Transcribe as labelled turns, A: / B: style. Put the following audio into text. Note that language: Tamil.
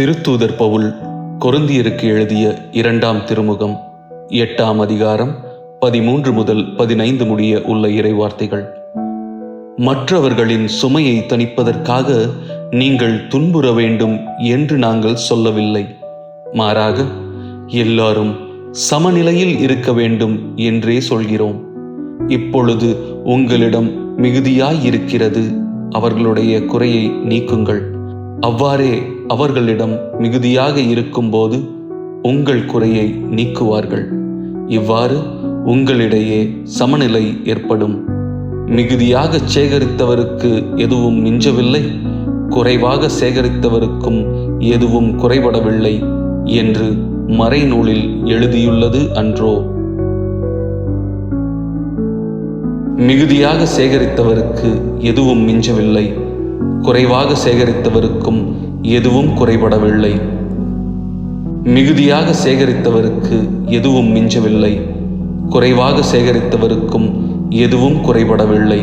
A: திருத்தூதர் பவுல் கொருந்தியருக்கு எழுதிய இரண்டாம் திருமுகம் எட்டாம் அதிகாரம் பதிமூன்று முதல் பதினைந்து முடிய உள்ள இறைவார்த்தைகள். மற்றவர்களின் சுமையை தணிப்பதற்காக நீங்கள் துன்புற வேண்டும் என்று நாங்கள் சொல்லவில்லை. மாறாக எல்லாரும் சமநிலையில் இருக்க வேண்டும் என்றே சொல்கிறோம். இப்பொழுது உங்களிடம் மிகுதியாயிருக்கிறது அவர்களுடைய குறையை நீக்குங்கள். அவ்வாறே அவர்களிடம் மிகுதியாக இருக்கும்போது உங்கள் குறையை நீக்குவார்கள். இவ்வாறு உங்களிடையே சமநிலை ஏற்படும். மிகுதியாக சேகரித்தவருக்கு எதுவும் மிஞ்சவில்லை. குறைவாக சேகரித்தவருக்கும் எதுவும் குறைபடவில்லை என்று மறைநூலில் எழுதியுள்ளது அன்றோ. மிகுதியாக சேகரித்தவருக்கு எதுவும் மிஞ்சவில்லை. குறைவாக சேகரித்தவருக்கும் எதுவும் குறைபடவில்லை. மிகுதியாக சேகரித்தவருக்கு எதுவும் மிஞ்சவில்லை. குறைவாக சேகரித்தவருக்கும் எதுவும் குறைபடவில்லை.